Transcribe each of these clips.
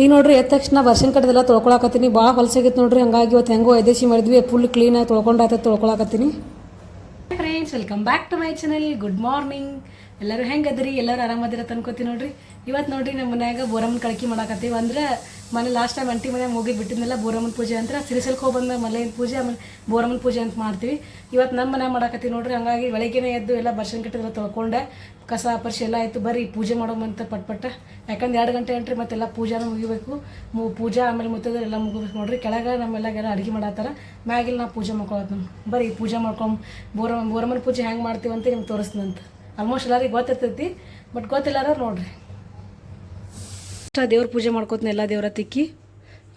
ಈಗ ನೋಡ್ರಿ ಎದ್ದ ತಕ್ಷಣ ವರ್ಷನ್ ಕಡೆದೆಲ್ಲ ತೊಳ್ಕೊಳಕತ್ತೀನಿ. ಭಾಳ ಹೊಲಸಾಗಿತ್ತು ನೋಡ್ರಿ. ಹಂಗಾಗಿ ಇವತ್ತು ಹೆಂಗೋ ಎದೇಶಿ ಮಾಡಿದ್ವಿ. ಫುಲ್ ಕ್ಲೀನಾಗಿ ತೊಳ್ಕೊಂಡಾಯ್ತು ತೊಳ್ಕೊಳಕತ್ತೀನಿ. Friends welcome back to my channel good morning ಎಲ್ಲರೂ ಹೆಂಗದ್ರಿ? ಎಲ್ಲರೂ ಆರಾಮದಿರ ಅನ್ಕೋತೀನಿ ನೋಡ್ರಿ? ಇವತ್ತು ನೋಡ್ರಿ ನಮ್ಮ ಮನ್ಯಾಗ ಬೋರಮ್ಮನ ಕಳಕಿ ಮಾಡಾಕತ್ತೀವಿ ಅಂದ್ರೆ ಮನೆ ಲಾಸ್ಟ್ ಟೈಮ್ ಅಂಟಿ ಮನೆ ಮುಗಿ ಬಿಟ್ಟಿದ್ನೆಲ್ಲ ಬೋರಮ್ಮನ ಪೂಜೆ ಅಂತ ಸಿರಿಸಲ್ಗೆ ಹೋಗ್ಬಂದ ಮಲೆಯಿಂದ ಪೂಜೆ, ಆಮೇಲೆ ಬೋರಮ್ಮನ ಪೂಜೆ ಅಂತ ಮಾಡ್ತೀವಿ. ಇವತ್ತು ನಮ್ಮ ಮನೆ ಮಾಡಾಕತ್ತೀವಿ ನೋಡ್ರಿ, ಹಂಗಾಗಿ ಬೆಳಗ್ಗೆನೇ ಎದ್ದು ಎಲ್ಲ ಬರ್ಷನ್ ಕಟ್ಟಿದ್ರೆ ತೊಳ್ಕೊಂಡೆ. ಕಸ ಪರ್ಶಿ ಎಲ್ಲ ಆಯಿತು, ಬರ್ರಿ ಪೂಜೆ ಮಾಡೋಮಂತ ಪಟ್ಪಟ್ಟ. ಯಾಕಂದ್ರೆ ಎರಡು ಗಂಟೆ ಅಂಟ್ರಿ ಮತ್ತೆಲ್ಲ ಪೂಜಾನು ಮುಗಿಬೇಕು. ಮು ಪೂಜಾ ಆಮೇಲೆ ಮುತ್ತದ ಎಲ್ಲ ಮುಗಿಬೇಕು ನೋಡ್ರಿ. ಕೆಳಗೆ ನಮ್ಮೆಲ್ಲಾಗೆಲ್ಲ ಅಡುಗೆ ಮಾಡತ್ತಾರ, ಮ್ಯಾಗಿಲ್ ನಾ ಪೂಜೆ ಮಾಡ್ಕೊಳತ್ತ ಬರ್ರಿ ಪೂಜೆ ಮಾಡ್ಕೊಂಡು ಬೋರ ಬೋರಮ್ಮನ ಪೂಜೆ ಹೆಂಗೆ ಮಾಡ್ತೀವಿ ಅಂತ ನಿಮ್ಗೆ ತೋರಿಸ್ತೀನಂತ ಆಲ್ಮೋಸ್ಟ್ ಎಲ್ಲರಿಗೆ ಗೊತ್ತಿರ್ತೈತಿ ಬಟ್ ಗೊತ್ತಿಲ್ಲಾರ ನೋಡ್ರಿ. ದೇವ್ರ ಪೂಜೆ ಮಾಡ್ಕೊತೀನಿ ಎಲ್ಲ ದೇವ್ರ ತಿಕ್ಕಿ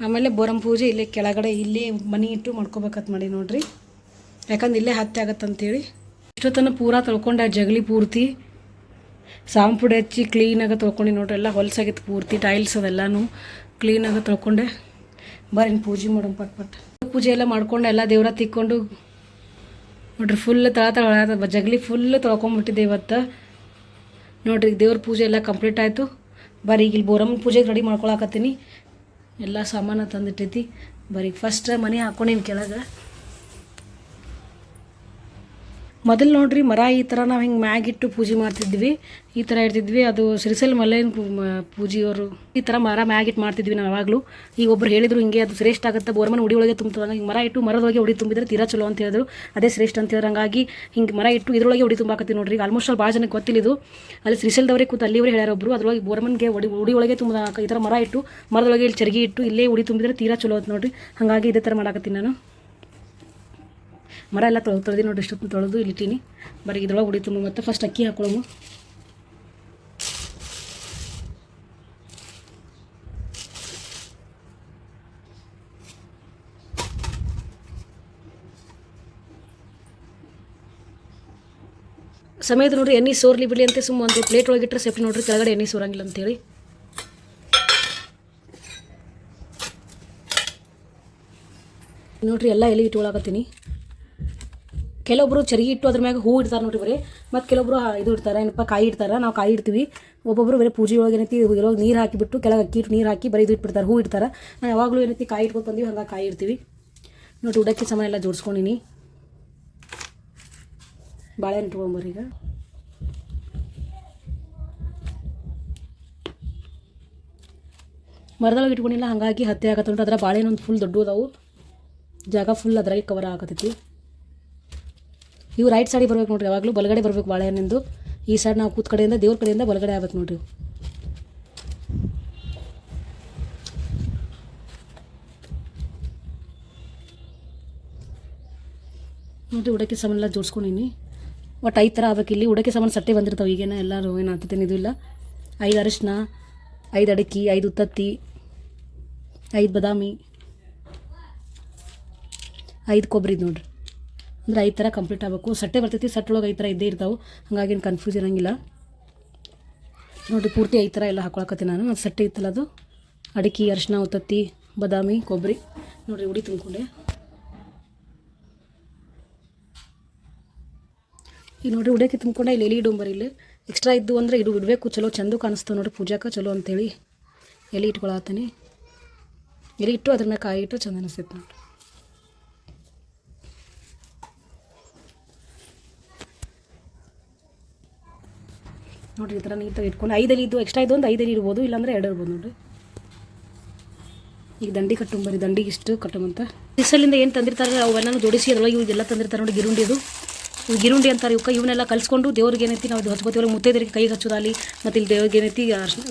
ಆಮೇಲೆ ಬೋರಂ ಪೂಜೆ ಇಲ್ಲೇ ಕೆಳಗಡೆ, ಇಲ್ಲೇ ಮನೆ ಇಟ್ಟು ಮಾಡ್ಕೋಬೇಕಂತ ಮಾಡಿ ನೋಡ್ರಿ. ಯಾಕಂದ್ರೆ ಇಲ್ಲೇ ಹತ್ಯೆ ಆಗತ್ತಂತೇಳಿ. ಇಷ್ಟೊತ್ತನ ಪೂರಾ ತೊಳ್ಕೊಂಡೆ ಜಗಲಿ ಪೂರ್ತಿ. ಸಾಂಪುಡಿ ಹಚ್ಚಿ ಕ್ಲೀನಾಗಿ ತೊಳ್ಕೊಂಡು ನೋಡ್ರಿ, ಎಲ್ಲ ಹೊಲಸಾಗಿತ್ತು ಪೂರ್ತಿ ಟೈಲ್ಸ್ ಅದೆಲ್ಲನೂ ಕ್ಲೀನಾಗಿ ತೊಳ್ಕೊಂಡೆ. ಬರ್ರಿ ಪೂಜೆ ಮಾಡೋಣ ಪಟ್ ಪಟ್ ಪೂಜೆ ಎಲ್ಲ ಮಾಡ್ಕೊಂಡು ಎಲ್ಲ ದೇವ್ರ ತಿಕ್ಕೊಂಡು ನೋಡ್ರಿ ಫುಲ್ ತಳ ತಳ ಜಗಲಿ ಫುಲ್ ತೊಳ್ಕೊಂಬಿಟ್ಟಿದ್ದೆ ಇವತ್ತು. ನೋಡ್ರಿ ದೇವ್ರ ಪೂಜೆ ಎಲ್ಲ ಕಂಪ್ಲೀಟ್ ಆಯಿತು. ಬರೀ ಈಗ ಇಲ್ಲಿ ಬೋರಮ್ಮನ ಪೂಜೆಗೆ ರೆಡಿ ಮಾಡ್ಕೊಳಕತ್ತೀನಿ. ಎಲ್ಲ ಸಾಮಾನು ತಂದಿಟ್ಟೈತಿ ಬರೀ ಫಸ್ಟ್ ಮನೆ ಹಾಕೊಂಡೇನು ಕೆಳಗೆ. ಮೊದಲು ನೋಡ್ರಿ, ಮರ ಈ ಥರ ನಾವು ಹಿಂಗೆ ಮ್ಯಾಗಿಟ್ಟು ಪೂಜೆ ಮಾಡ್ತಿದ್ವಿ. ಈ ಥರ ಇರ್ತಿದ್ವಿ. ಅದು ಸಿರಿಸಲ್ ಮಲ್ಲೇನ ಪೂಜೆಯವರು ಈ ಥರ ಮರ ಮ್ಯಾಗಿಟ್ಟು ಮಾಡ್ತಿದ್ವಿ ನಾವು ಯಾವಾಗಲೂ. ಈಗ ಒಬ್ರು ಹೇಳಿದ್ರು ಹಿಂಗೆ ಅದು ಶ್ರೇಷ್ಠ ಆಗುತ್ತೆ, ಬೋರ್ಮನ್ ಉಡಿ ಒಳಗೆ ತುಂಬ ಹಿಂಗೆ ಮರ ಇಟ್ಟು ಮರದೊಳಗೆ ಉಡಿ ತುಂಬಿದ್ರೆ ತೀರಾ ಚಲೋ ಅಂತ ಹೇಳಿದ್ರು. ಅದೇ ಶ್ರೇಷ್ಠ ಅಂತ ಹೇಳಿದ್ರೆ. ಹಂಗಾಗಿ ಹಿಂಗೆ ಮರ ಇಟ್ಟು ಇದ್ರೊಳಗೆ ಉಡಿ ತುಂಬಾಕತ್ತಿ ನೋಡ್ರಿ. ಆಲ್ಮೋಸ್ಟ್ ಅಲ್ಲಿ ಭಾಳ ಜನಕ್ಕೆ ಗೊತ್ತಿಲ್ಲ ಇದು. ಅಲ್ಲಿ ಶ್ರೀಶೈಲದವ್ರಿಗೆ ಕೂತು ಅಲ್ಲಿವರೇ ಹೇಳ್ಯಾರ ಒಬ್ಬರು ಅದ್ರೊಳಗೆ ಬೋರ್ಮನ್ಗೆ ಉಡಿ ಉಡಿ ಒಳಗೆ ತುಂಬ ಈ ಥರ ಮರ ಇಟ್ಟು ಮರದೊಳಗೆ ಇಲ್ಲಿ ಚರ್ಗಿ ಇಟ್ಟು ಇಲ್ಲೇ ಉಡಿ ತುಂಬಿದ್ರೆ ತೀರಾ ಚಲೋ ಅಂತ ನೋಡ್ರಿ. ಹಾಗಾಗಿ ಇದೇ ಥರ ಮಾಡಾಕತ್ತೀನಿ ನಾನು. ಮರ ಎಲ್ಲ ತೊಳೆದು ತೊಳೆದು ನೋಡಿ ಇಷ್ಟೊತ್ತು ತೊಳೆದು ಇಲ್ಲಿಟ್ಟೀನಿ ಬರೀ ಇದ್ರೊಳಗೆ ಹುಡಿ ತುಂಬ ಮತ್ತು ಫಸ್ಟ್ ಅಕ್ಕಿ ಹಾಕೊಳ್ಳೋಮು ಸಮಯದ ನೋಡ್ರಿ, ಎಣ್ಣೆ ಸೋರ್ಲಿ ಬಿಡಲಿ ಅಂತ ಸುಮ್ಮ ಒಂದು ಪ್ಲೇಟ್ ಒಳಗೆ ಇಟ್ಟರೆ ಸೇಫ್ಟಿ ನೋಡ್ರಿ, ಕೆಳಗಡೆ ಎಣ್ಣೆ ಸೋರಂಗಿಲ್ಲ ಅಂತೇಳಿ. ನೋಡ್ರಿ, ಎಲ್ಲ ಎಲೆ ಇಟ್ಕೊಳಕತ್ತೀನಿ ಕೆಲವೊಬ್ರು ಚರಿಗೆ ಇಟ್ಟು ಅದ್ರ ಮ್ಯಾಗ ಹೂ ಇಡ್ತಾರೆ ನೋಡ್ರಿ ಬರೀ. ಮತ್ತು ಕೆಲವೊಬ್ರು ಇದು ಇಡ್ತಾರೆ, ಏನಪ್ಪ, ಕಾಯಿ ಇಡ್ತಾರೆ, ನಾವು ಕಾಯಿ ಇಡ್ತೀವಿ. ಒಬ್ಬೊಬ್ರು ಬರೀ ಪೂಜೆ ಒಳಗೆ ಏನೈತಿ ಇರೋ ನೀರು ಹಾಕಿಬಿಟ್ಟು ಕೆಳಗೆ ಅಕ್ಕಿ ನೀರು ಹಾಕಿ ಬರೀ ಇದು ಇಟ್ಬಿಡ್ತಾರೆ, ಹೂ ಇಡ್ತಾರೆ. ನಾವು ಯಾವಾಗಲೂ ಏನೈತಿ, ಕಾಯಿ ಇಟ್ಕೊಂಡು ಬಂದೀವಿ ಹಂಗೆ ಕಾಯಿ ಇಡ್ತೀವಿ. ನೋಡಿ, ಉಡಕ್ಕೆ ಸಮಯ ಎಲ್ಲ ಜೋಡಿಸ್ಕೊಂಡಿನಿ. ಬಾಳೆಹಣ್ಣು ಇಟ್ಕೊಂಬರ್ರಿ ಈಗ. ಮರದೊಳಗೆ ಇಟ್ಕೊಂಡಿಲ್ಲ, ಹಾಗಾಗಿ ಹತ್ತೆ ಆಗತ್ತೆ ಅದ್ರ ಬಾಳೆಹಣ್ಣು ಒಂದು ಫುಲ್ ದೊಡ್ಡದಾವು ಜಾಗ ಫುಲ್ ಅದ್ರಾಗೆ ಕವರ್ ಆಗತೈತಿ ಇವು ರೈಟ್ ಸೈಡಿಗೆ ಬರ್ಬೇಕು ನೋಡ್ರಿ, ಯಾವಾಗಲೂ ಬಲಗಡೆ ಬರ್ಬೇಕು ಬಾಳೆಹಣ್ಣಿಂದು ಈ ಸೈಡ್ ನಾವು ಕೂತ್ ಕಡೆಯಿಂದ ದೇವ್ರ ಕಡೆಯಿಂದ ಬಲಗಡೆ ಆಗ್ಬೇಕು ನೋಡ್ರಿ ನೋಡಿರಿ ಉಡಕ್ಕೆ ಸಾಮಾನೆಲ್ಲ ಜೋಡಿಸ್ಕೊಂಡಿನಿ. ಒಟ್ಟು ಐದು ಥರ ಆಗ್ಬೇಕು ಇಲ್ಲಿ. ಉಡಕ್ಕೆ ಸಾಮಾನು ಸಟ್ಟೆ ಬಂದಿರ್ತಾವೆ ಈಗೇನ ಎಲ್ಲರೂ, ಏನು ಆಗ್ತದೇನು ಇದು ಇಲ್ಲ. ಐದು ಅರಿಶಿನ ಐದು ಅಡಿಕೆ, ಐದು ಉತ್ತತ್ತಿ, ಐದು ಬಾದಾಮಿ, ಐದು ಕೊಬ್ಬರಿ ನೋಡ್ರಿ. ಅಂದ್ರೆ ಈ ಥರ ಕಂಪ್ಲೀಟ್ ಆಗಬೇಕು. ಸಟ್ಟೆ ಬರ್ತೈತಿ ಸಟ್ಟೊಳಗೆ ಈ ಥರ ಇದ್ದೇ ಇರ್ತಾವೆ. ಹಾಗಾಗಿ ಕನ್ಫ್ಯೂಸ್ ಇರೋಂಗಿಲ್ಲ. ನೋಡಿ ಪೂರ್ತಿ ಐದು ಥರ ಎಲ್ಲ ಹಾಕೊಳಕತ್ತೀನಿ ನಾನು. ಅದು ಸಟ್ಟೆ ಇತ್ತಲ್ಲ ಅದು. ಅಡಿಕೆ ಅರಿಶಿನ ಉತ್ತತ್ತಿ, ಬಾದಾಮಿ, ಕೊಬ್ಬರಿ. ನೋಡಿರಿ, ಉಡಿ ತುಂಬಿಕೊಂಡೆ. ಈ ನೋಡಿರಿ ಉಡಕ್ಕೆ ತುಂಬಿಕೊಂಡೆ. ಇಲ್ಲಿ ಎಲೆ ಇಡೋಂಬರಿ ಇಲ್ಲಿ. ಎಕ್ಸ್ಟ್ರಾ ಇದ್ದು ಅಂದರೆ ಇಡು ಬಿಡಬೇಕು ಚಲೋ ಚಂದ ಕಾಣಿಸ್ತಾವೆ ನೋಡಿರಿ ಪೂಜಾಕ. ಚಲೋ ಅಂತೇಳಿ ಎಲೆ ಇಟ್ಕೊಳತ್ತೀನಿ. ಎಲೆ ಇಟ್ಟು ಅದ್ರ ಮೇಲೆ ಕಾಯಿ ಇಟ್ಟು ಚಂದ ಅನಿಸ್ತೈತೆ ನೋಡಿರಿ. ನೋಡಿರಿ ಈ ಥರ ನೀಟಾಗಿ ಇಟ್ಕೊಂಡು ಐದಲ್ಲಿ ಇದ್ದು ಎಕ್ಸ್ಟ್ರಾ ಇದೊಂದು ಐದಲ್ಲಿ ಇರ್ಬೋದು ಇಲ್ಲಾಂದ್ರೆ ಎರಡು ಇರ್ಬೋದು ನೋಡಿರಿ. ಈಗ ದಂಡಿ ಕಟ್ಟುಂಬರಿ ದಂಡಿಗೆ ಇಷ್ಟು ಕಟ್ಟುಮಂತ ಬಿಸಲಿಂದ ಏನು ತಂದಿರ್ತಾರೆ ಅವೆಲ್ಲ ಜೋಡಿಸಿ ಅದರೊಳಗೆ ಎಲ್ಲ ತಂದಿರ್ತಾರೆ ನೋಡಿ ಗಿರುಂಡಿದು ಇವು ಗಿರುಂಡಿ ಅಂತಾರೆ ಇವಕ್ಕೆ, ಇವನ್ನೆಲ್ಲ ಕಲ್ಸ್ಕೊಂಡು ದೇವ್ರಿಗೆ ಏನೈತಿ ನಾವು ಹಚ್ಕೋತೀವಿ. ಮುತ್ತೈದರಿಗೆ ಕೈಗೆ ಹಚ್ಚೋದಾಲಿ ಮತ್ತು ಇಲ್ಲಿ ದೇವ್ರಿಗೆ ಏನೈತಿ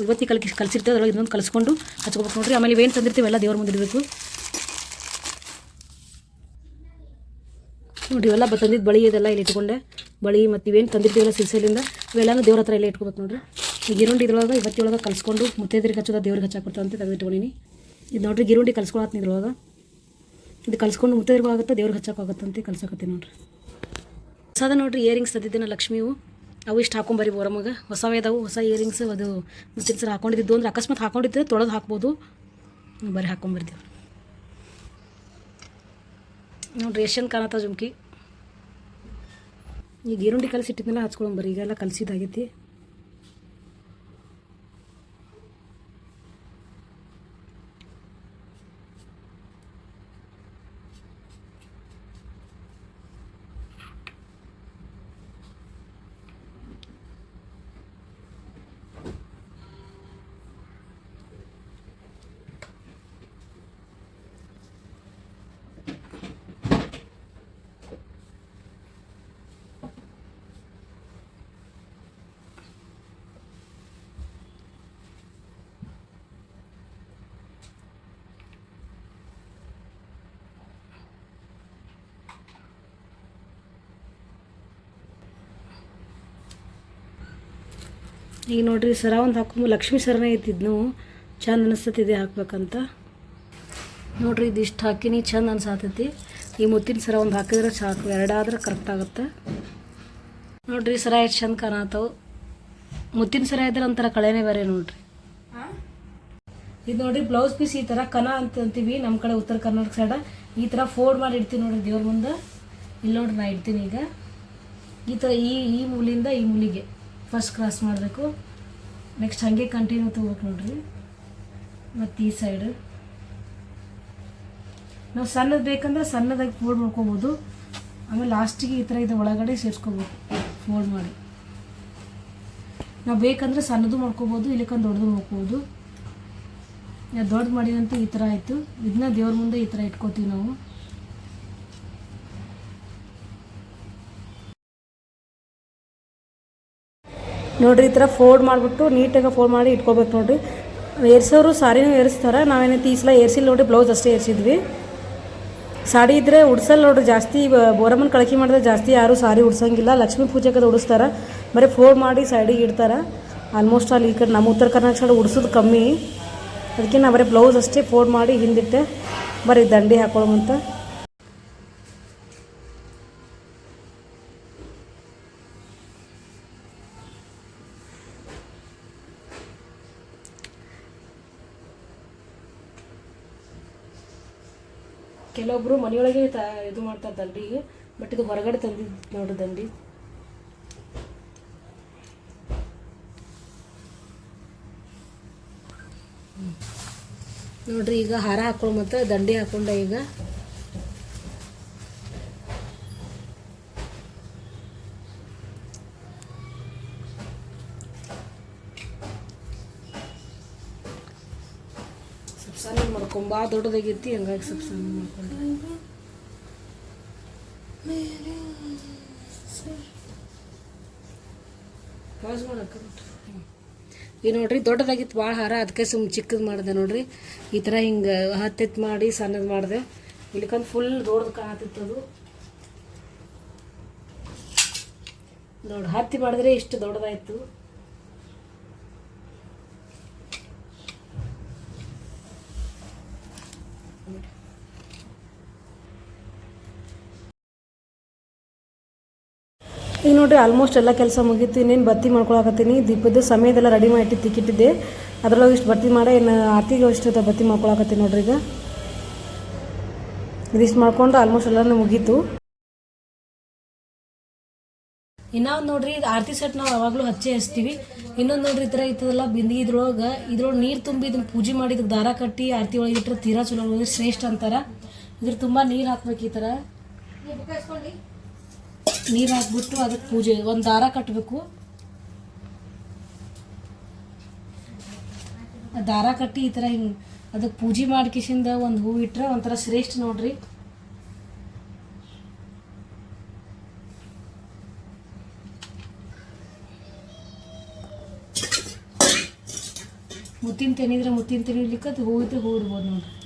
ಇವತ್ತಿ ಕಲ್ಕಿ ಕಲಿಸಿರ್ತೇವೆ, ಅದರೊಳಗೆ ಇನ್ನೊಂದು ಕಲಿಸ್ಕೊಂಡು ಹಚ್ಕೋಬೇಕು ನೋಡ್ರಿ. ಆಮೇಲೆ ಏನು ತಂದಿರ್ತೀವಿ ಎಲ್ಲ ದೇವ್ರ ಮುಂದೆ ನೋಡಿ, ಇವೆಲ್ಲ ತಂದಿದ್ದು ಬಳಿ ಇದೆಲ್ಲ ಇಲ್ಲಿ ಇಟ್ಕೊಂಡೆ. ಬಳಿ ಮತ್ತು ಇವೇನು ತಂದಿರ್ತೀವಲ್ಲ ಸಿಲ್ಸಲಿಂದ ಇವೆಲ್ಲನೂ ದೇವ್ರ ಹತ್ರ ಎಲ್ಲ ಇಟ್ಕೋಬೇಕು ನೋಡ್ರಿ. ಈಗ ಗಿರುಂಡಿ ಇದ್ರೊಳಗೆ ಇವತ್ತಿಯೊಳಗೆ ಕಲ್ಸ್ಕೊಂಡು ಮುತ್ತೈದರಿಗೆ ಹಚ್ಚೋದ ದೇವ್ರಿಗೆ ಹಚ್ಚಾಕ್ ಬರ್ತಾವೆ ಅಂತ ತೆಗೆದಿಟ್ಕೊಂಡಿನಿ ಇದು ನೋಡ್ರಿ ಗಿರುಂಡಿ ಕಲ್ಸ್ಕೊಳತ್ತೆ ಇದ್ರೊಳಗೆ. ಇದು ಕಲ್ಸ್ಕೊಂಡು ಮುತ್ತೈದ್ರಿಗೂ ಆಗುತ್ತೆ, ದೇವ್ರಿಗೆ ಹಚ್ಚಕ್ಕಾಗುತ್ತೆ ಅಂತ ಕಲ್ಸಕತ್ತೀನಿ ನೋಡ್ರಿ. ಹೊಸದ ನೋಡ್ರಿ ಇಯರಿಂಗ್ಸ್ ತಂದಿದ್ದೇನೆ ಲಕ್ಷ್ಮೀವು ಅವು ಇಷ್ಟು ಹಾಕೊಂಬರಿ ಬೋರಮ್ಮಗೆ ಹೊಸವೇ ಇದಾವೆ, ಹೊಸ ಇಯರಿಂಗ್ಸ್ ಅದು ಮುಚ್ಚಿನ ಸರ್ ಹಾಕೊಂಡಿದ್ದು ಅಂದ್ರೆ ಅಕಸ್ಮಾತ್ ಹಾಕೊಂಡಿದ್ದೆ ತೊಳೆದು ಹಾಕ್ಬೋದು. ಬರೀ ಹಾಕೊಂಬರ್ತೀವಿ. ನೋಡ್ರಿ ರೇಷನ್ ಕಾಣತ್ತ ಜುಮ್ಕಿ. ಈಗ ಈರುಂಡಿ ಕಲಸಿಟ್ಟಿದ್ನೆಲ್ಲ ಹಚ್ಕೊಳಂಬರಿ ಈಗೆಲ್ಲ ಕಲಸಿದಾಗೈತಿ ಈಗ ನೋಡ್ರಿ ಸರ ಒಂದು ಹಾಕೊಂಬ ಲಕ್ಷ್ಮೀ ಸರನೇ ನಾವು ಚಂದ ಅನಿಸ್ತತಿದೆ ಹಾಕ್ಬೇಕಂತ. ನೋಡ್ರಿ ಇದು ಇಷ್ಟು ಹಾಕಿನಿ, ಚಂದ ಅನ್ಸಾತೈತಿ. ಈ ಮುತ್ತಿನ ಸರ ಒಂದು ಹಾಕಿದ್ರೆ ಸಾಕು, ಎರಡಾದ್ರೆ ಕರೆಕ್ಟ್ ಆಗುತ್ತೆ. ನೋಡ್ರಿ ಸರ ಎಷ್ಟು ಚಂದ ಕಾಣತ್ತವು ಮುತ್ತಿನ ಸರ ಇದ್ರೆ ಒಂಥರ ಕಳೆನೇ ಬೇರೆ ನೋಡ್ರಿ. ಇದು ನೋಡ್ರಿ ಬ್ಲೌಸ್ ಪೀಸ್ ಈ ಥರ ಕನ ಅಂತ ಅಂತೀವಿ ನಮ್ಮ ಕಡೆ ಉತ್ತರ ಕರ್ನಾಟಕ ಸೈಡ ಈ ಥರ ಫೋಲ್ಡ್ ಮಾಡಿ ಇಡ್ತೀನಿ ನೋಡ್ರಿ ದೇವ್ರ ಮುಂದೆ. ಇಲ್ಲಿ ನೋಡ್ರಿ ನಾ ಇಡ್ತೀನಿ ಈಗ. ಈ ಥರ ಈ ಈ ಮೂಲಿಂದ ಈ ಮೂಲಿಗೆ. ಫಸ್ಟ್ ಕ್ರಾಸ್ ಮಾಡಬೇಕು. ನೆಕ್ಸ್ಟ್ ಹಾಗೆ ಕಂಟಿನ್ಯೂ ತೊಗೋಬೇಕು ನೋಡ್ರಿ. ಮತ್ತು ಈ ಸೈಡು ನಾವು ಸಣ್ಣದು ಬೇಕಂದ್ರೆ ಸಣ್ಣದಾಗಿ ಫೋಲ್ಡ್ ಮಾಡ್ಕೊಬೋದು. ಆಮೇಲೆ ಲಾಸ್ಟಿಗೆ ಈ ಥರ ಇದು ಒಳಗಡೆ ಸೇರಿಸ್ಕೋಬೇಕು ಫೋಲ್ಡ್ ಮಾಡಿ. ನಾವು ಬೇಕಂದ್ರೆ ಸಣ್ಣದು ಮಾಡ್ಕೋಬೋದು ಇಲ್ಲಕ್ಕಂದ್ರೆ ದೊಡ್ಡದು ಮಾಡ್ಕೋಬೋದು. ನಾವು ದೊಡ್ಡದು ಮಾಡಿದಂತೂ ಈ ಥರ ಆಯಿತು. ಇದನ್ನ ದೇವ್ರ ಮುಂದೆ ಈ ಥರ ಇಟ್ಕೋತೀವಿ ನಾವು. ನೋಡ್ರಿ, ಈ ಥರ ಫೋಲ್ಡ್ ಮಾಡಿಬಿಟ್ಟು ನೀಟಾಗಿ ಫೋಲ್ಡ್ ಮಾಡಿ ಇಟ್ಕೋಬೇಕು ನೋಡಿರಿ. ಏರ್ಸೋರು ಸಾರಿನೂ ಏರಿಸ್ತಾರೆ. ನಾವೇನು ಈ ಸಲ ಏರ್ಸಿಲ್ಲ ನೋಡಿರಿ ಬ್ಲೌಸ್ ಅಷ್ಟೇ ಏರಿಸಿದ್ವಿ. ಸಾಡಿ ಇದ್ರೆ ಉಡ್ಸಲ್ಲ ನೋಡ್ರಿ, ಜಾಸ್ತಿ ಬೋರಮ್ಮನ ಕಳಕಿ ಮಾಡಿದ್ರೆ ಜಾಸ್ತಿ ಯಾರು ಸಾರಿ ಉಡ್ಸಂಗಿಲ್ಲ. ಲಕ್ಷ್ಮೀ ಪೂಜೆಗೆ ಉಡಿಸ್ತಾರೆ. ಬರೀ ಫೋಲ್ಡ್ ಮಾಡಿ ಸೈಡಿಗೆ ಇಡ್ತಾರೆ. ಆಲ್ಮೋಸ್ಟ್ ಅಲ್ಲಿ ಈ ಕಡೆ ನಮ್ಮ ಉತ್ತರ ಕರ್ನಾಟಕ ಸೈಡ್ ಉಡ್ಸೋದು ಕಮ್ಮಿ. ಅದಕ್ಕೆ ನಾವು ಬರೀ ಬ್ಲೌಸ್ ಅಷ್ಟೇ ಫೋಲ್ಡ್ ಮಾಡಿ ಹಿಂದಿಟ್ಟೆ. ಬರೀ ದಂಡಿ ಹಾಕೊಳ್ಳೋಮಂತ ಕೆಲವೊಬ್ರು ಮನೆಯೊಳಗೆ ತ, ಇದು ಮಾಡ್ತಾರೆ ದಂಡಿಗೆ ಬಟ್ ಇದು ಹೊರಗಡೆ ತಂದಿದ್ದು ನೋಡ್ರಿ ದಂಡಿ. ನೋಡ್ರಿ, ಈಗ ಹಾರ ಹಾಕೊಂಡು ಮತ್ತು ದಂಡಿ ಹಾಕೊಂಡೆ ಈಗ ಸ್ವಲ್ಪ ಬಾ ದೊಡ್ಡದಾಗೈತಿ ಹಂಗಾಗಿ ಸ್ವಲ್ಪ ಸಣ್ಣ ಮಾಡ್ಕೊಂಡ್ರೆ ಈಗ ನೋಡ್ರಿ, ದೊಡ್ಡದಾಗಿತ್ತು ಭಾಳ ಹಾರ ಅದಕ್ಕೆ ಸುಮ್ ಚಿಕ್ಕದು ಮಾಡಿದೆ ನೋಡ್ರಿ. ಈ ಥರ ಹಿಂಗೆ ಹತ್ತೆತ್ತು ಮಾಡಿ, ಸಣ್ಣದು ಮಾಡಿದೆ. ಇಲ್ಲಿಕಂದು ಫುಲ್ ದೊಡ್ಡದು ಕಾಣತಿತ್ತು ಅದು. ನೋಡಿ, ಹತ್ತಿ ಮಾಡಿದ್ರೆ ಇಷ್ಟು ದೊಡ್ಡದಾಯ್ತು. ನೋಡ್ರಿ ಆಲ್ಮೋಸ್ಟ್ ಎಲ್ಲ ಕೆಲಸ ಮುಗೀತು ಇನ್ನೇನು ಬತ್ತಿ ಮಾಡ್ಕೊಳಕತ್ತೀನಿ. ದೀಪದ ಸಮಯದೆಲ್ಲ ರೆಡಿ ಮಾಡಿ ತಿಕ್ಕಿಟ್ಟಿದ್ದೆ ಅದ್ರೊಳಗೆ ಇಷ್ಟು ಬತ್ತಿ ಮಾಡಿ ಏನು ಆರ್ತಿಗೆ ಇಷ್ಟು ಬತ್ತಿ ಮಾಡ್ಕೊಳಕತ್ತೀನಿ ನೋಡ್ರಿ ಈಗ. ಇದಿಷ್ಟು ಮಾಡ್ಕೊಂಡು ಆಲ್ಮೋಸ್ಟ್ ಎಲ್ಲನೂ ಮುಗೀತು. ಇನ್ನೊಂದು ನೋಡ್ರಿ ಇದು ಆರತಿ ಸೆಟ್ ನಾವು ಯಾವಾಗಲೂ ಹಚ್ಚಿ ಹಚ್ತೀವಿ. ಇನ್ನೊಂದು ನೋಡ್ರಿ ಈ ಥರ ಇತ್ತದಲ್ಲ ಬಿಂದಿ ಇದ್ರೊಳಗೆ ಇದ್ರೊಳಗೆ ನೀರು ತುಂಬಿ ಇದನ್ನ ಪೂಜೆ ಮಾಡಿ ಇದಕ್ಕೆ ದಾರ ಕಟ್ಟಿ ಆರತಿ ಒಳಗೆ ಇಟ್ಟರೆ ತೀರಾ ಚಲೋ ಶ್ರೇಷ್ಠ ಅಂತಾರೆ. ಇದ್ರ ತುಂಬ ನೀರು ಹಾಕ್ಬೇಕು ಈ ಥರ ನೀರು ಹಾಕ್ಬಿಟ್ಟು ಅದಕ್ಕೆ ಪೂಜೆ, ಒಂದು ದಾರ ಕಟ್ಟಬೇಕು ದಾರ ಕಟ್ಟಿ ಈ ಥರ ಹಿಂಗೆ ಅದಕ್ಕೆ ಪೂಜೆ ಮಾಡ್ಕಿಸಿಂದ ಒಂದು ಹೂ ಇಟ್ಟರೆ ಒಂಥರ ಶ್ರೇಷ್ಠ ನೋಡ್ರಿ. ಮುತ್ತಿನ ತೆನಿದ್ರೆ ಮುತ್ತಿನ ತೆನಿಲಿಕ್ಕೆ ಅದು ಹೂ ಹೂ ಇಡ್ಬೋದು ನೋಡ್ರಿ.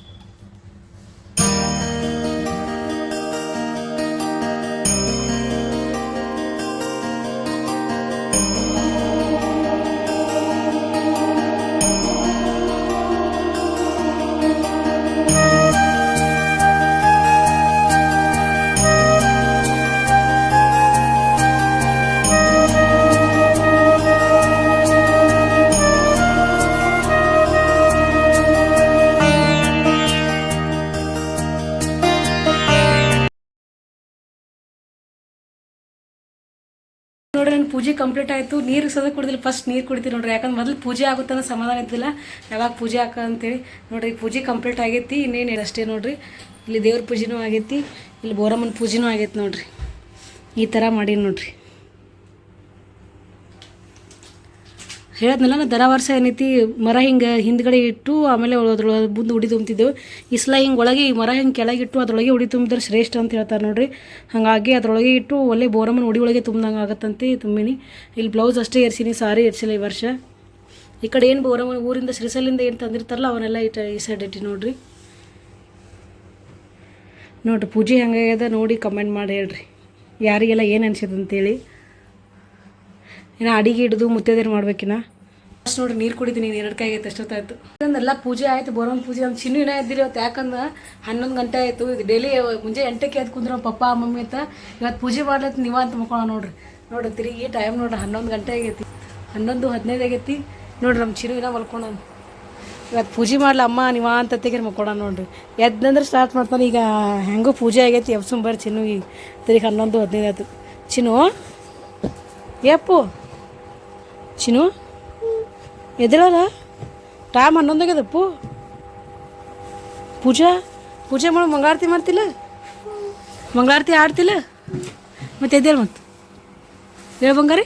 ಕಂಪ್ಲೀಟ್ ಆಯಿತು. ನೀರು ಸದ ಕುಡಿದಿಲ್ಲ. ಫಸ್ಟ್ ನೀರು ಕುಡಿತೀನಿ ನೋಡ್ರಿ. ಯಾಕಂದ್ರೆ ಮೊದಲು ಪೂಜೆ ಆಗುತ್ತೆ ಅನ್ನೋ ಸಮಾಧಾನ ಇದ್ದಿಲ್ಲ. ಯಾವಾಗ ಪೂಜೆ ಹಾಕ ಅಂತೇಳಿ ನೋಡ್ರಿ, ಪೂಜೆ ಕಂಪ್ಲೀಟ್ ಆಗೈತಿ. ಇನ್ನೇನು ಅಷ್ಟೇ ನೋಡ್ರಿ. ಇಲ್ಲಿ ದೇವ್ರ ಪೂಜೆನೂ ಆಗೈತಿ. ಇಲ್ಲಿ ಬೋರಮ್ಮನ ಪೂಜೆನೂ ಆಗೈತಿ ನೋಡ್ರಿ. ಈ ಥರ ಮಾಡೀನಿ ನೋಡ್ರಿ. ಹೇಳದ್ನಲ್ಲ ನಾ ದರ ವರ್ಷ ಏನೈತಿ, ಮರ ಹಿಂಗೆ ಹಿಂದ್ಗಡೆ ಇಟ್ಟು ಆಮೇಲೆ ಅದ್ರೊಳಗೆ ಮುಂದೆ ಉಡಿ ತುಂಬ್ತಿದ್ದೆವು. ಇಸ್ಲ ಸಲ ಹಿಂಗೆ ಒಳಗೆ ಈ ಮರ ಹಿಂಗೆ ಕೆಳಗಿಟ್ಟು ಅದ್ರೊಳಗೆ ಉಡಿ ತುಂಬಿದ್ರೆ ಶ್ರೇಷ್ಠ ಅಂತ ಹೇಳ್ತಾರೆ ನೋಡ್ರಿ. ಹಾಗಾಗಿ ಅದ್ರೊಳಗೆ ಇಟ್ಟು ಒಳ್ಳೆ ಬೋರಮ್ಮನ ಉಡಿ ಒಳಗೆ ತುಂಬ್ದಂಗೆ ಆಗತ್ತಂತೆ ತುಂಬಿನಿ ಇಲ್ಲಿ ಬ್ಲೌಸ್ ಅಷ್ಟೇ ಏರ್ಸೀನಿ, ಸಾರಿ ಏರ್ಸಿಲ್ಲ ಈ ವರ್ಷ. ಈ ಕಡೆ ಏನು ಬೋರಮ್ಮನ ಊರಿಂದ, ಸಿರಿಸಲಿಂದ ಏನು ತಂದಿರ್ತಾರಲ್ಲ, ಅವನ್ನೆಲ್ಲ ಇಟ್ಟ ಈ ಸೈಡ್ ಇಟ್ಟು ನೋಡ್ರಿ. ನೋಡ್ರಿ, ಪೂಜೆ ಹೆಂಗಾಗ್ಯದ ನೋಡಿ ಕಮೆಂಟ್ ಮಾಡಿ ಹೇಳ್ರಿ. ಯಾರಿಗೆಲ್ಲ ಏನು ಅನ್ಸಿದೆ ಅಂತೇಳಿ. ಇನ್ನು ಅಡಿಗೆ ಹಿಡಿದು ಮುತ್ತೈದೇರು ಮಾಡ್ಬೇಕಿನ ಅಷ್ಟು ನೋಡ್ರಿ ನೀರು ಕುಡಿತೀನಿ ಎರಡು ಕೈ ಆಗೈತೆ ಎಷ್ಟೊತ್ತಾಯ್ತು ಇದೊಂದೆಲ್ಲ ಪೂಜೆ ಆಯ್ತು, ಬರೋನ್ ಪೂಜೆ ನಮ್ಮ ಚಿನ್ನು ಇನ್ನ ಇದ್ದಿರಿ ಇವತ್ತು, ಯಾಕಂದ್ರೆ ಹನ್ನೊಂದು ಗಂಟೆ ಆಯಿತು. ಇದು ಡೈಲಿ ಮುಂಜೆ ಎಂಟಕ್ಕೆ ಎದ್ದು ಕುಂದ್ರೆ ಪಪ್ಪ, ಮಮ್ಮಿ ಅಂತ, ಇವತ್ತು ಪೂಜೆ ಮಾಡ್ಲತ್ತ ನೀವ ಅಂತ ಮಕ್ಕಳ ನೋಡ್ರಿ. ನೋಡ್ರಿ, ತಿರುಗಿ ಟೈಮ್ ನೋಡ್ರಿ, ಹನ್ನೊಂದು ಗಂಟೆ ಆಗೈತಿ. ಹನ್ನೊಂದು ಹದಿನೈದು ಆಗೈತಿ. ನೋಡ್ರಿ ನಮ್ಮ ಚಿನ್ನ ಇನ್ನ ಮಲ್ಕೊಂಡ ಇವತ್ತು ಪೂಜೆ ಮಾಡ್ಲ, ಅಮ್ಮ ನೀವ ಅಂತ ತೆಗಿರಿ ಮಕ್ಕೋಣ ನೋಡ್ರಿ. ಎದ್ದಂದ್ರೆ ಸ್ಟಾರ್ಟ್ ಮಾಡ್ತಾನೆ, ಈಗ ಹೆಂಗೂ ಪೂಜೆ ಆಗೈತಿ ಎಬ್ಸಂಬರ್ ಚಿನ್ನು ಈಗ ತಿರುಗಿ ಹನ್ನೊಂದು ಹದಿನೈದು ಆಯ್ತು. ಚಿನ್ನು ಯಪ್ಪು ಚಿನ್ನು ಎದ್ದೇಳಲ್ಲ ಟೈಮ್ ಹನ್ನೊಂದಾಗ್ಯದಪ್ಪು ಪೂಜಾ, ಪೂಜೆ ಮಾಡಿ, ಮಂಗಳಾರತಿ ಮಾಡ್ತಿಲ್ಲ? ಮಂಗಳಾರತಿ ಆಡ್ತಿಲ್ಲ ಮತ್ತೆ ಎದ್ದೇಳು ಮತ್ತು. ಹೇಳ ಬಂಗಾರಿ.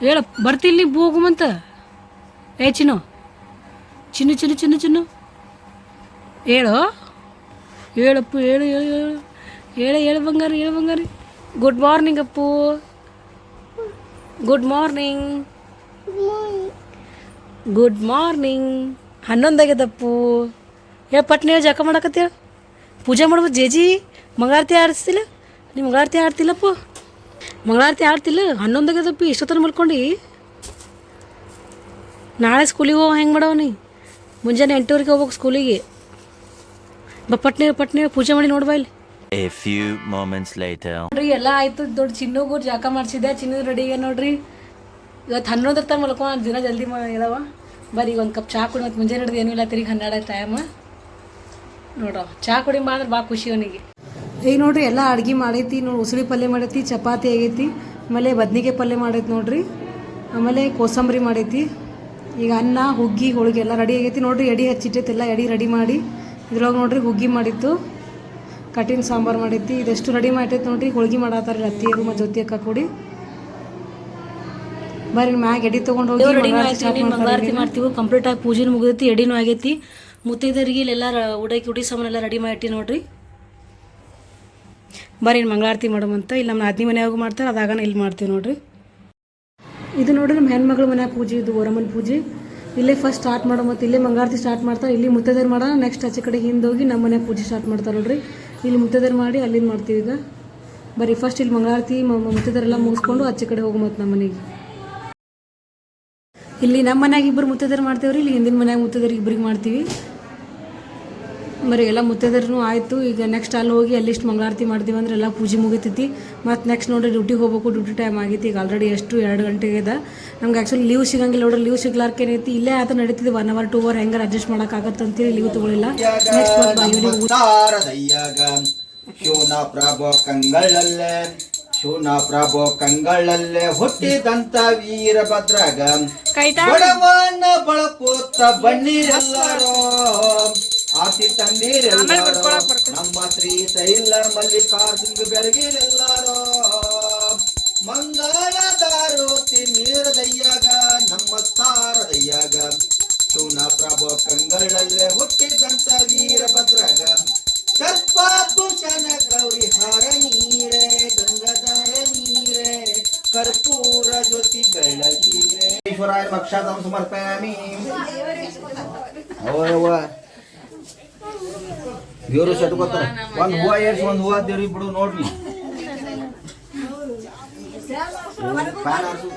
ಹೇಳ ಬರ್ತಿಲ್ಲ ಹೋಗುಮಂತ ಏ ಚಿನ್ನು ಚಿನ್ನು ಚಿನ್ನು ಚಿನ್ನು ಚಿನ್ನು. ಹೇಳು. ಹೇಳಪ್ಪು ಹೇಳು ಹೇಳು ಹೇಳು. ಹೇಳು ಹೇಳು ಬಂಗಾರಿ ಹೇಳು ಬಂಗಾರಿ. Good morning Appu. Good morning good morning ಹನ್ನೊಂದಾಗ್ಯದಪ್ಪು ಹೇಳ ಪಟ್ನೆ ಜಕ ಮಾಡಕತ್ತೀರ ಪೂಜೆ ಮಾಡ್ಬೋದು ಜೇಜಿ? ಮಂಗಳಾರತಿ ಆಡಿಸ್ತಿಲ್ಲ ನೀವು ಮಂಗಳಾರತಿ ಆಡ್ತಿಲ್ಲಪ್ಪ ಮಂಗಳಾರತಿ ಆಡ್ತಿಲ್ಲ ಹನ್ನೊಂದಾಗ್ಯದಪ್ಪಿ ಇಷ್ಟೊತ್ತನ ಮಲ್ಕೊಂಡು? ನಾಳೆ ಸ್ಕೂಲಿಗೆ ಹೋಗೋ ಹೆಂಗೆ ಮಾಡವ ನೀ? ಮುಂಜಾನೆ ಎಂಟೂವರೆಗೆ ಹೋಗ್ಬೇಕು ಸ್ಕೂಲಿಗೆ. ಬ ಪಟ್ನೆ ಪಟ್ನೆ ಪೂಜೆ ಮಾಡಿ ನೋಡ್ಬಾ ಇಲ್ಲಿ. A few moments later. ನೋಡ್ರಿ ಎಲ್ಲ ಆಯ್ತು. ದೊಡ್ಡ ಚಿನ್ನಗೂ ಜಾಕ ಮಾಡಿಸಿದೆ ಚಿನ್ನ ರೆಡಿ ಈಗ ನೋಡ್ರಿ. ಇವತ್ತು ಹನ್ನೊಂದರ ತನಕ ಮಲ್ಕೊ ದಿನ ಜಲ್ದಿ ಮಾ ಇದಾವ. ಬರೀ ಈಗ ಒಂದು ಕಪ್ ಚಾ ಕುಡಿ ಮತ್ತು ಮುಂಜಾನೆ ಹಿಡಿದು ಏನೂ ಇಲ್ಲ ತಿರುಗಿ ಹನ್ನೆರಡು ಟೈಮ್ ನೋಡ್ರ ಚಾ ಕುಡಿ ಮಾಡಿದ್ರೆ ಭಾಳ ಖುಷಿ ಅವನಿಗೆ. ಈಗ ನೋಡ್ರಿ ಎಲ್ಲ ಅಡ್ಗೆ ಮಾಡೈತಿ. ನೋಡಿ ಉಸುಳಿ ಪಲ್ಯ ಮಾಡೈತಿ ಚಪಾತಿ ಆಗೈತಿ. ಆಮೇಲೆ ಬದ್ನಿಕಾಯಿ ಪಲ್ಯ ಮಾಡೈತಿ ನೋಡ್ರಿ. ಆಮೇಲೆ ಕೋಸಂಬರಿ ಮಾಡೈತಿ. ಈಗ ಅನ್ನ ಹುಗ್ಗಿ ಹೋಳಿಗೆ ಎಲ್ಲ ರೆಡಿ ಆಗೈತಿ. ನೋಡ್ರಿ ಎಡಿ ಹಚ್ಚಿಟ್ಟೈತಿ ಎಲ್ಲ ಎಡಿ ರೆಡಿ ಮಾಡಿ. ಇದ್ರೊಳಗೆ ನೋಡ್ರಿ ಹುಗ್ಗಿ ಮಾಡಿತ್ತು. ಕಠಿಣ ಸಾಂಬಾರು ಮಾಡೈತಿ ಇದೆಷ್ಟು ರೆಡಿ ಮಾಡೈತಿ ನೋಡ್ರಿ ಹೋಳ್ಗೆ ಮಾಡತ್ತಾರ ಅತ್ತಿಯರು ಮತ್ತು ಜೊತೆ ಅಕ್ಕ ಕೂಡಿ. ಬರ್ರಿ ಮ್ಯಾಗ ಎಡಿ ತೊಗೊಂಡು ಹೋಗಿ ಮಂಗಳಾರತಿ ಮಾಡ್ತೀವಿ ಕಂಪ್ಲೀಟ್ ಆಗಿ ಪೂಜೆ ಮುಗಿದೈತಿ ಎಡಿನೂ ಆಗೈತಿ. ಮುತ್ತೈದರಿಗೆ ಇಲ್ಲೆಲ್ಲ ಉಡಾಕಿ ಉಡಿ ಸಾಮಾನೆಲ್ಲ ರೆಡಿ ಮಾಡಿ ನೋಡ್ರಿ. ಬರ್ರಿ ಮಂಗಳಾರತಿ ಮಾಡಮಂತ ಇಲ್ಲಿ ನಮ್ಮ ನಾದಿನಿ ಮನೆಯಾಗೂ ಮಾಡ್ತಾರೆ ಅದಾಗನ ಇಲ್ಲಿ ಮಾಡ್ತೀವಿ ನೋಡ್ರಿ. ಇದು ನೋಡ್ರಿ ನಮ್ಮ ಹೆಣ್ಮಗಳ ಮನೆ ಪೂಜೆ ಇದು ಓರಮ್ಮನ ಪೂಜೆ. ಇಲ್ಲೇ ಫಸ್ಟ್ ಸ್ಟಾರ್ಟ್ ಮಾಡೋ ಮತ್ತು ಇಲ್ಲೇ ಮಂಗಳಾರತಿ ಸ್ಟಾರ್ಟ್ ಮಾಡ್ತಾರೆ ಇಲ್ಲಿ ಮುತ್ತೈದರ್ ಮಾಡೋಣ ನೆಕ್ಸ್ಟ್ ಆಚೆ ಕಡೆ ಹಿಂದೆ ಹೋಗಿ ನಮ್ಮ ಮನೆ ಪೂಜೆ ಸ್ಟಾರ್ಟ್ ಮಾಡ್ತಾರೆ ನೋಡ್ರಿ ಇಲ್ಲಿ ಮುತ್ತದರ್ ಮಾಡಿ ಅಲ್ಲಿಂದ ಮಾಡ್ತೀವಿ ಈಗ. ಬರೀ ಫಸ್ಟ್ ಇಲ್ಲಿ ಮಂಗಳಾರತಿ ಮುತ್ತದರೆಲ್ಲ ಮುಗಿಸ್ಕೊಂಡು ಆಚೆ ಕಡೆ ಹೋಗಿ ಮತ್ತೆ ನಮ್ಮ ಮನೆಗೆ ಇಲ್ಲಿ ನಮ್ಮ ಮನ್ಯಾಗ ಇಬ್ಬರು ಮುತ್ತದರ್ ಮಾಡ್ತೇವ್ರಿ, ಇಲ್ಲಿ ಹಿಂದಿನ ಮನೆಯಾಗ ಮುತ್ತದರ್ ಇಬ್ಬರಿಗೆ ಮಾಡ್ತೀವಿ. ಬರೀ ಎಲ್ಲ ಮುತ್ತೈದರ್ನು ಆಯಿತು. ಈಗ ನೆಕ್ಸ್ಟ್ ಅಲ್ಲಿ ಹೋಗಿ ಅಲ್ಲಿ ಇಷ್ಟು ಮಂಗಳಾರತಿ ಮಾಡ್ತೀವಿ ಅಂದ್ರೆ ಎಲ್ಲ ಪೂಜೆ ಮುಗಿತೈತಿ. ಮತ್ತು ನೆಕ್ಸ್ಟ್ ನೋಡಿ ಡ್ಯೂಟಿಗೆ ಹೋಗ್ಬೇಕು ಡ್ಯೂಟಿ ಟೈಮ್ ಆಗೈತಿ ಈಗ ಆಲ್ರೆಡಿ ಎಷ್ಟು ಎರಡು ಗಂಟೆಗೆ ಇದೆ. ನಮ್ಗೆ ಆ್ಯಕ್ಚುಲಿ ಲೀವ್ ಸಿಗಂಗಿಲ್ಲ ನೋಡ್ರಿ ಲೀವ್ ಸಿಗ್ಲಾರ್ಕೇನೈತಿ ಇಲ್ಲೇ ಆತ ನಡೀತಿದೆ ಒನ್ ಅವರ್ ಟೂ ಅವರ್ ಹೆಂಗಾರ ಅಡ್ಜಸ್ಟ್ ಮಾಡೋಕ್ಕಾಗತ್ತೆ ಅಂತೇಳಿ ಲೀವ್ ತೊಗೊಳಿಲ್ಲ. ನೆಕ್ಸ್ಟ್ ಶಿವನ ಪ್ರಭು ಕಂಗಳಲ್ಲೇ ಶಿವನ ಪ್ರಭು ಕಂಗಳಲ್ಲೇ ಹುಟ್ಟಿದಂತ ವೀರಭದ್ರಗ. ಬಡವನ ಬನ್ನಿರೆಲ್ಲರೋ. ಆತಿ ತಂದೀರ ನಮ್ಮ ಶ್ರೀ ಶೈಲ ಮಲ್ಲಿಕಾರ್ಜುನ ಮಂಗಳ ದಾರೋತಿ ನೀರದಯ್ಯಾಗ ನಮ್ಮ ತಾರದಯ್ಯಾಗ. ಸುನ ಪ್ರಭು ಕಂಗಳಲ್ಲೇ ಹುಟ್ಟಿದಂತ ವೀರಭದ್ರಗ. ಕರ್ಪಾಭೂಷಣ ಗೌರಿ ಹಾರ ನೀರೇ ಗಂಗಾಧರ ನೀರೇ ಕರ್ಪೂರ ಜ್ಯೋತಿ ಬೆಳಗೀರೆ. ಈಶ್ವರಾಯ ಭಕ್ಷಾದಂ ಸಮರ್ಪಯಾಮಿ. ದೇವ್ರು ಸಟ್ಕೋತಾರ ಒಂದ್ ಹೂವ ಏರ್ಸಿ ಒಂದ್ ಹೂವ ದೇವ್ರಿಗೆ ಬಿಡು ನೋಡ್ರಿ.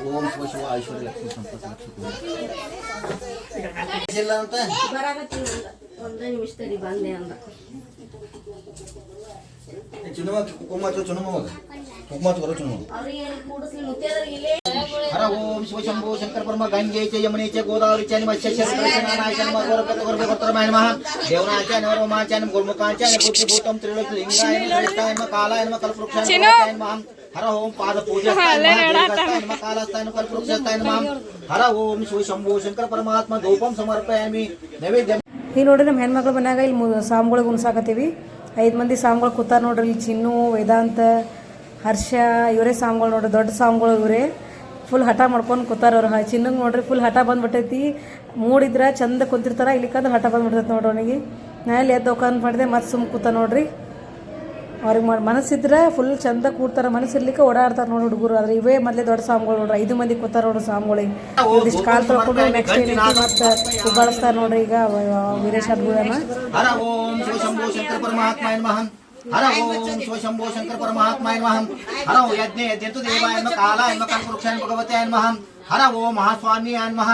ಓಂ ಶಿವ ಶಿವ ಐಶ್ವರ್ಯ ಲಕ್ಷ್ಮಿ ಸಂಪತ್ ಲಕ್ಷ್ಮಿ ಇಲ್ಲ ಅಂತ ಒಂದೇ ಬಂದೆ ಅಂದ ಚುನುಮ ಕುಂಕುಮ ಚುನುಮ ಕುಂಕುಮ ಚುನುಮ ಅವ್ರಿಗೆ ಕೂಡಿಸ್ಲಿ ಮುತ್ತೇದರಿಗೆ ಇಲ್ಲೇ ಹರ ಓಂ ಶಿವ ಶಂಭೋ ಶಂಕರ ಪರಮ ಗಂಗೆ ಚ ಯಮುನೆ ಚ ಗೋದಾವರಿ ಚ ನಿಮಶ್ಯ ಶಸ್ತ್ರನಾಯ ಚ ನಮ ಗೋರಕತ ಗೋರಕ ಗೋತ್ರಮಾಯ ನಮಃ ದೇವನಾಚ ನವರೋಮಾಚ ನಮ ಗುರುಮುಖಾಚ ನ ಬುದ್ಧಿ ಭೂತಂ ತ್ರಿಲೋಕ ಲಿಂಗಾಯ ನಮ ಶ್ರೇಷ್ಠಾಯ ನಮ ಕಾಲಾಯ ನಮ ಕಲ್ಪವೃಕ್ಷಾಯ ನಮಃ ಹರ ಓಂ ಪಾದ ಪೂಜಾಯ ನಮ ಕಾಲಸ್ಥಾಯ ನಮ ಕಲ್ಪವೃಕ್ಷಾಯ ನಮಃ ಹರ ಓಂ ಶಿವ ಶಂಭೋ ಶಂಕರ ಪರಮಾತ್ಮ ಧೂಪಂ ಸಮರ್ಪಯಾಮಿ ನೈವೇದ್ಯ ಈಗ ನೋಡ್ರಿ ನಮ್ಮ ಹೆಣ್ಮಕ್ಳ ಮನ್ಯಾಗ ಇಲ್ಲಿ ಮು ಸಾಮ್ಗಳಿಗೆ ಉಣ್ಸಾಕತ್ತೀವಿ ಐದು ಮಂದಿ ಸಾಮ್ಗಳು ಕೂತಾರ ನೋಡ್ರಿ ಇಲ್ಲಿ ಚಿನ್ನು ವೇದಾಂತ ಹರ್ಷ ಇವರೇ ಸಾಮ್ಗಳು ನೋಡ್ರಿ ದೊಡ್ಡ ಸಾಮ್ಗಳು ಇವರೇ ಫುಲ್ ಹಠ ಮಾಡ್ಕೊಂಡು ಕೂತಾರ ಅವ್ರು. ಚಿನ್ನಂಗೆ ನೋಡ್ರಿ ಫುಲ್ ಹಠ ಬಂದ್ಬಿಟ್ಟೈತಿ. ಮೂಡಿದ್ರೆ ಚಂದ ಕುಂತಿರ್ತಾರ ಇಲ್ಲಿಕಂದ್ರೆ ಹಠ ಬಂದ್ಬಿಡ್ತೈತೆ ನೋಡ್ರಿ ಅವನಿಗೆ. ನಾ ಎಲ್ಲಿ ಎದ್ದು ಹೋಗಂತ ಮಾಡಿದೆ ಮತ್ತೆ ಸುಮ್ಮ ಕೂತ ನೋಡ್ರಿ. ಅವ್ರಿಗೆ ಮನಸ್ಸಿದ್ರೆ ಫುಲ್ ಚಂದ ಕೂಡ್ತಾರ ಮನಸ್ಸಿರ್ಲಿಕ್ಕೆ ಓಡಾಡ್ತಾರೆ ನೋಡಿ ಹುಡುಗರು. ಆದ್ರೆ ಇವೇ ಮೊದಲೇ ದೊಡ್ಡ ಸಾಮ್ಗಳು ನೋಡ್ರಿ ಐದು ಮಂದಿ ಕೂತಾರ ನೋಡ್ರಿ ಸಾಮ್ಗಳಿಗೆ. ಒಂದಿಷ್ಟು ಕಾಲು ತೊಳ್ಕೊಂಡು ನೆಕ್ಸ್ಟ್ ಏನೈತಿ ಮತ್ತೆ ನೋಡ್ರಿ ಈಗ ವೀರೇಶ್ ಹಬ್ಬಗಳನ್ನ हर ओम शंभो शंकर परमात्माय नमः। हर ओम यज्ञ कालाय नमः कल्पवृक्षाय भगवते नमः। हर ओम महास्वामी नमः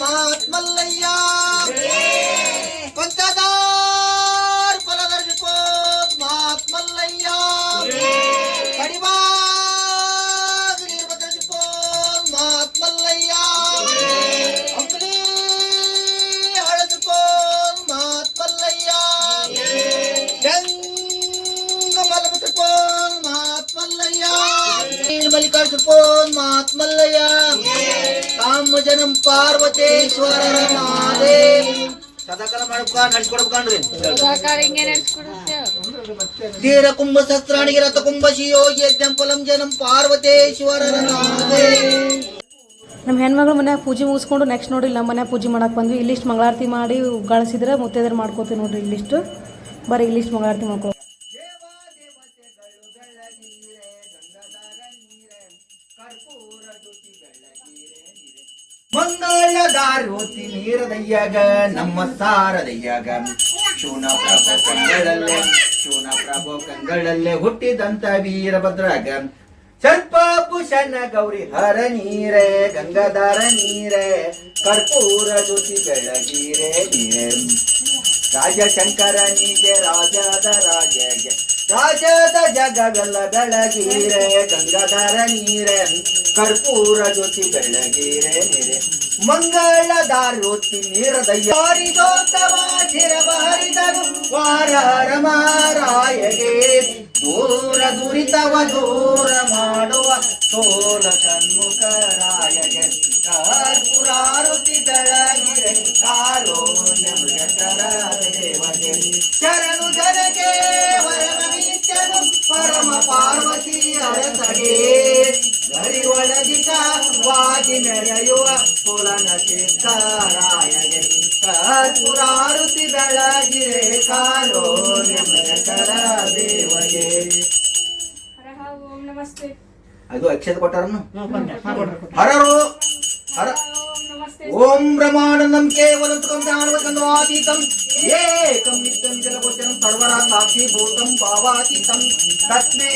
महात्मल्लय्या ಕಾಮ ಕಾಮಜನಂ ಪಾರ್ವತೇಶ್ವರ ಮಹಾದೇವ್. ಸದಾಕಾಲ ಮಾಡ್ಕೊ ನಡ್ಸ್ಕೊಡ್ಬೇಕನ್ರಿ ಧೀರ ಕುಂಭ ಸಸ್ತ್ರಾಣಿಗೆ ರಥ ಕುಂಭ ಶಿಯೋಗಿ ಜನಂ ಪಾರ್ವತೇಶ್ವರ ನಮ್ಮ ಹೆಣ್ಮಗಳು ಮನ್ಯಾಗ ಪೂಜೆ ಮುಗಿಸ್ಕೊಂಡು ನೆಕ್ಸ್ಟ್ ನೋಡಿ ನಮ್ಮ ಮನ್ಯಾಗ ಪೂಜೆ ಮಾಡಕ್ಕೆ ಬಂದ್ವಿ. ಇಲ್ಲಿಷ್ಟು ಮಂಗಳಾರತಿ ಮಾಡಿ ಗಳಿಸಿದ್ರೆ ಮುತ್ತೈದರ್ ಮಾಡ್ಕೋತೀವಿ ನೋಡ್ರಿ ಇಲ್ಲಿಷ್ಟು. ಬರೀ ಇಲ್ಲಿಷ್ಟು ಮಂಗಳಾರತಿ ಮಾಡ್ಕೊ ಮಂಗಳದಾರೋತಿ ನೀರದಯ್ಯಾಗ, ನಮ್ಮ ಸಾರದಯ್ಯಾಗ. ಶೂನ ಪ್ರಭು ಕಂಗಳಲ್ಲೇ ಶೂನ ಪ್ರಭು ಕಂಗಳಲ್ಲೇ ಹುಟ್ಟಿದಂತ ವೀರಭದ್ರಾಗ. ಸರ್ಪಭೂಷಣ ಗೌರಿ ಹರ ನೀರೆ, ಗಂಗಾಧಾರ ನೀರೆ, ಕರ್ಪೂರ ಜ್ಯೋತಿ ಬೆಳಗೀರೆ ನೀರೆ. ರಾಜ ಶಂಕರ ನೀಗೆ ರಾಜದ ರಾಜಗೆ. ರಾಜದ ಜಗವೆಲ್ಲ ಬೆಳಗೀರೆ, ಗಂಗಾಧರ ನೀರೆ, ಕರ್ಪೂರ ಜ್ಯೋತಿ ಬೆಳಗೀರೆ ನೀರೆ. ಮಂಗಳದಾರೋತಿ ನೀರದಯ್ಯ ಶಿರವ ಹರಿದರು ವಾರ ಮಾರಾಯಗೆ. ದೂರ ದುರಿತವ ದೂರ ಮಾಡುವ ಸೋಲ ಸನ್ಮುಖರಾಯಗೆ. ಕರ್ಪೂರಾರುತಿ ಬೆಳಗಿರೆ ಕಾರೋಣ್ಯ ಪಾರ್ವತಿ ಅರಸಗೆ ಗರಿ ಒಳಗಿಕ ವಾಗಿ ಮೆರೆಯುವ ಕುಲನ ಚಿತ್ತರಾಯಗೆ ಕರ್ಪೂರಾರುತಿ ಬೆಳಗಿರೆ ಕಾರೋಣ್ಯ ಮೃಗತರ ದೇವಗೆ ಅದು ಅಕ್ಷರ ಕೊಟ್ಟಾರನು ಹರರು ಹರ ಓಂ ಬ್ರಹ್ಮಾನಂದಂ ಕೇವಲಂ ಸುಖಂ ಜ್ಞಾನವತ್ಕಂದವಾತೀತಂ एकं नित्यं जलवचनं सर्वरासाक्षी भूतं भावातीतं तस्मे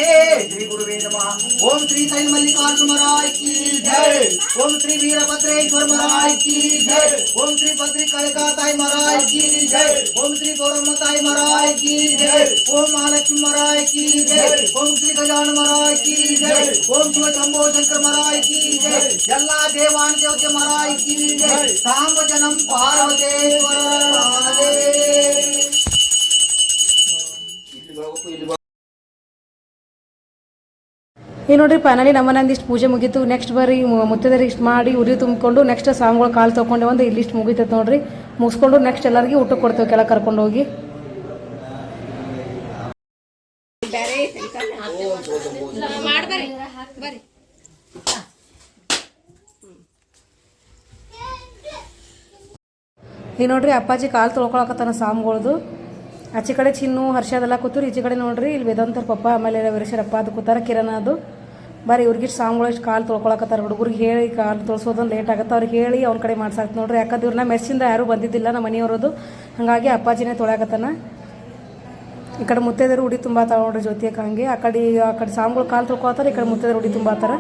श्रीगुरुवे नमः। ओम श्री साई मल्लिकार्जुन महाराज की जय। ओम श्री वीरभद्रेश्वर महाराज की जय। ओम श्री बद्री कलकाताई महाराज की जय। ओम श्री गौरमताई महाराज की जय। ओम महालक्ष्मी महाराज की जय। ओम श्री गजान महाराज की जय। ओम शिव शंभो शंकर महाराज की जय। जल्ला देवान देवते महाराज की जय। साम्ब जनम पार्वतेश्वर महादेव। ಈ ನೋಡ್ರಿ ಫೈನಲಿ ನಮ್ಮನೆಯಿಂದ ಇಷ್ಟು ಪೂಜೆ ಮುಗೀತು. ನೆಕ್ಸ್ಟ್ ಬರೀ ಮುತ್ತೈದರಿಗೆ ಇಷ್ಟು ಮಾಡಿ ಉರಿ ತುಂಬಿಕೊಂಡು ನೆಕ್ಸ್ಟ್ ಸಾಂಗ್ಗಳು ಕಾಲು ತೊಗೊಂಡೆ ಒಂದು ಇಲ್ಲಿಷ್ಟು ಮುಗೀತೈತೆ ನೋಡ್ರಿ. ಮುಗಿಸ್ಕೊಂಡು ನೆಕ್ಸ್ಟ್ ಎಲ್ಲರಿಗೂ ಊಟಕ್ಕೆ ಕೊಡ್ತೇವೆ ಕೆಳಗೆ ಕರ್ಕೊಂಡು ಹೋಗಿ. ಈಗ ನೋಡ್ರಿ ಅಪ್ಪಾಜಿ ಕಾಲು ತೊಳ್ಕೊಳಕತ್ತಾನ ಸಾಮ್ಗಳ್ದು. ಆಚೆ ಕಡೆ ಚಿನ್ನು ಹರ್ಷದೆಲ್ಲ ಕೂತರು, ಈಚೆ ಕಡೆ ನೋಡ್ರಿ, ಇಲ್ಲಿ ವೇದಾಂತರ ಪಪ್ಪ, ಆಮೇಲೆ ವೀರೇಶ್ವರಪ್ಪ ಅದು ಕೂತಾರ, ಕಿರಣ ಅದು. ಬರೀ ಇವ್ರಿಗೆ ಸಾಮ್ಗಳು ಇಷ್ಟು ಕಾಲು ತೊಳ್ಕೊಳಕತ್ತಾರ ಹುಡುಗರಿಗೆ ಹೇಳಿ ಕಾಲು ತೊಳ್ಸೋದೊಂದು ಲೇಟ್ ಆಗುತ್ತೆ ಅವ್ರಿಗೆ ಹೇಳಿ ಅವ್ನ ಕಡೆ ಮಾಡ್ಸಾಕ್ತ ನೋಡ್ರಿ. ಯಾಕಂದ್ರೆ ಇವ್ರನ್ನ ಮೆಸ್ಸಿಂದ ಯಾರೂ ಬಂದಿದ್ದಿಲ್ಲ, ನಮ್ಮ ಮನೆಯವರದು. ಹಾಗಾಗಿ ಅಪ್ಪಾಜಿನೇ ತೊಳ್ಯಾಕತ್ತಾನ. ಈ ಕಡೆ ಮುತ್ತೈದರು ಉಡಿ ತುಂಬಾತಾವ ನೋಡ್ರಿ ಜೊತೆಗೆ ಹಂಗೆ ಆ ಕಡೆ ಆ ಕಡೆ ಸಾಮ್ಗಳು ಕಾಲು ತೊಳ್ಕೊತಾರ ಈ ಕಡೆ ಮುತ್ತೈದರು ಉಡಿ ತುಂಬಾತಾರ.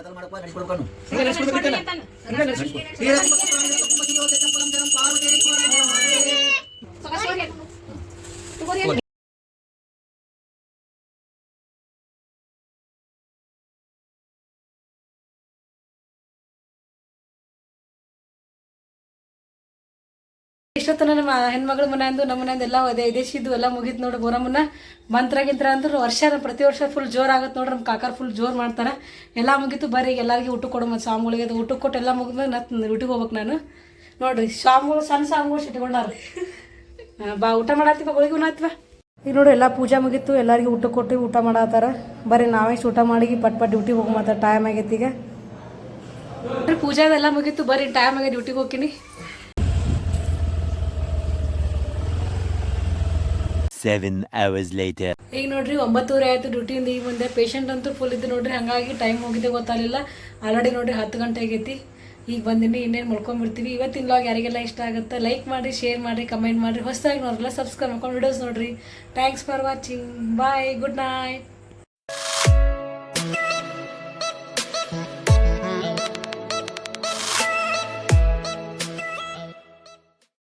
ಗಂಡಕಲ್ ಮಾಡಪ್ಪ ನಡೆಸ್ಕೊಡ್ಬೇಕು ಇಷ್ಟೊತ್ತನ ನಮ್ಮ ಹೆಣ್ಮಗಳ ಮನೆಯಂದು, ನಮ್ಮ ಮನೆಯಿಂದ ಎಲ್ಲ ಅದೇ ದೇಶಿದ್ದು ಎಲ್ಲ ಮುಗೀತು ನೋಡಿ ಗೋರಮ್ಮನ ಮಂತ್ರ ಗಿಂತ್ರ ಅಂದ್ರೆ ವರ್ಷ, ಪ್ರತಿ ವರ್ಷ ಫುಲ್ ಜೋರ್ ಆಗುತ್ತೆ ನೋಡ್ರಿ ನಮ್ಮ ಕಾಕರ್ ಫುಲ್ ಜೋರು ಮಾಡ್ತಾರೆ. ಎಲ್ಲ ಮುಗೀತು ಬರ್ರಿ ಎಲ್ಲರಿಗೂ ಊಟ ಕೊಡೋ ಮತ್ತು ಸ್ವಾಮಿಗಳಿಗೆ ಅದು ಊಟಕ್ಕೆ ಕೊಟ್ಟು ಎಲ್ಲ ಮುಗಿದ್ಮೇಲೆ ನತ್ ಊಟಿಗೆ ಹೋಗ್ಬೇಕು ನಾನು. ನೋಡ್ರಿ, ಸ್ವಾಮಿಗಳು ಸಣ್ಣ ಸ್ವಾಮಿಗಳು ಸಿಟ್ಕೊಂಡಾರ ಬಾ, ಊಟ ಮಾಡತ್ತೀವ ಹೋಳಿಗೆ ಉಣ್ಣತ್ವ ಈಗ ನೋಡ್ರಿ ಎಲ್ಲ ಪೂಜೆ ಮುಗೀತು, ಎಲ್ಲರಿಗೂ ಊಟ ಕೊಟ್ಟು ಊಟ ಮಾಡತ್ತಾರ ಬರೀ ನಾವೇ ಊಟ ಮಾಡಿ ಪಟ್ ಪಟ್ ಡ್ಯೂಟಿಗೆ ಹೋಗಿ ಮಾತಾಡ ಟೈಮ್ ಆಗೈತಿ ಈಗ. ಪೂಜಾದೆಲ್ಲ ಪೂಜೆ ಅದೆಲ್ಲ ಮುಗೀತು ಬರೀ ಟೈಮ್ ಆಗಿ ಡ್ಯೂಟಿಗೆ ಹೋಗ್ತೀನಿ. Seven hours later. ಈಗ ನೋಡ್ರಿ ಒಂಬತ್ತೂವರೆ ಆಯ್ತು ಡ್ಯೂಟಿಯಿಂದ ಈಗ ಮುಂದೆ ಪೇಷಂಟ್ ಅಂತೂ ಫುಲ್ ಇದ್ದು ನೋಡ್ರಿ, ಹಂಗಾಗಿ ಟೈಮ್ ಹೋಗಿದೆ ಗೊತ್ತಾಗಲಿಲ್ಲ. ಆಲ್ರೆಡಿ ನೋಡ್ರಿ ಹತ್ತು ಗಂಟೆ ಆಗೈತಿ. ಈಗ ಬಂದಿನಿ, ಇನ್ನೇನು ಮಲ್ಕೊಂಡ್ಬಿಡ್ತೀವಿ ಇವತ್ತಿನ ಲಾಗ್ ಯಾರಿಗೆಲ್ಲ ಇಷ್ಟ ಆಗುತ್ತೆ ಲೈಕ್ ಮಾಡಿ ಶೇರ್ ಮಾಡಿ ಕಮೆಂಟ್ ಮಾಡಿರಿ. ಹೊಸದಾಗಿ ನೋಡ್ರಲ್ಲ ಸಬ್ಸ್ಕ್ರೈಬ್ ಮಾಡ್ಕೊಂಡು ವಿಡಿಯೋಸ್ ನೋಡ್ರಿ. Thanks for watching bye good night